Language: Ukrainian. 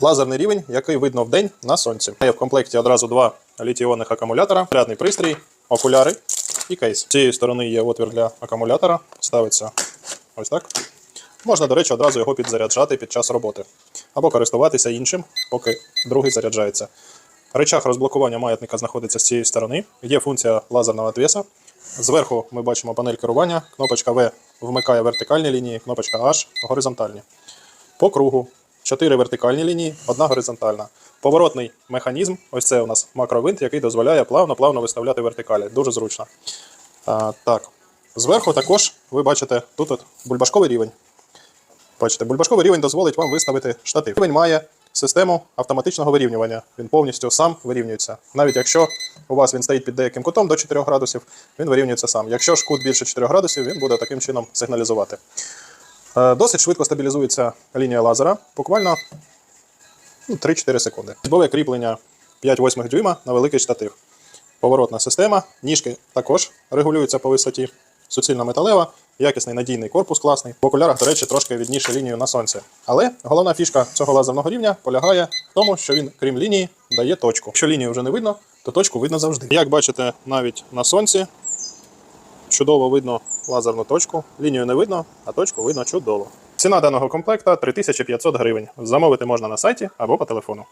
Лазерний рівень, який видно вдень на сонці. Є в комплекті одразу два літіонних акумулятора, зарядний пристрій, окуляри і кейс. З цієї сторони є отвір для акумулятора. Ставиться ось так. Можна, до речі, одразу його підзаряджати під час роботи. Або користуватися іншим, поки другий заряджається. Речах розблокування маятника знаходиться з цієї сторони. Є функція лазерного отвеса. Зверху ми бачимо панель керування. Кнопочка V вмикає вертикальні лінії, кнопочка H горизонтальні. По кругу 4 вертикальні лінії, одна горизонтальна. Поворотний механізм, ось це у нас макровинт, який дозволяє плавно-плавно виставляти вертикалі. Дуже зручно. А, так. Зверху також ви бачите тут от бульбашковий рівень. Бачите, бульбашковий рівень дозволить вам виставити штатив. Рівень має систему автоматичного вирівнювання. Він повністю сам вирівнюється. Навіть якщо у вас він стоїть під деяким кутом до 4 градусів, він вирівнюється сам. Якщо ж кут більше 4 градусів, він буде таким чином сигналізувати. Е, Досить швидко стабілізується лінія лазера, буквально ну, 3-4 секунди. Різьбове кріплення 5-8 дюйма на великий штатив. Поворотна система, ніжки також регулюються по висоті. Суцільна металева, якісний надійний корпус класний. В окулярах, до речі, трошки відніше лінію на сонце. Але головна фішка цього лазерного рівня полягає в тому, що він, крім лінії, дає точку. Якщо лінію вже не видно, то точку видно завжди. Як бачите, навіть на сонці чудово видно лазерну точку. Лінію не видно, а точку видно чудово. Ціна даного комплекта 3500 гривень. Замовити можна на сайті або по телефону.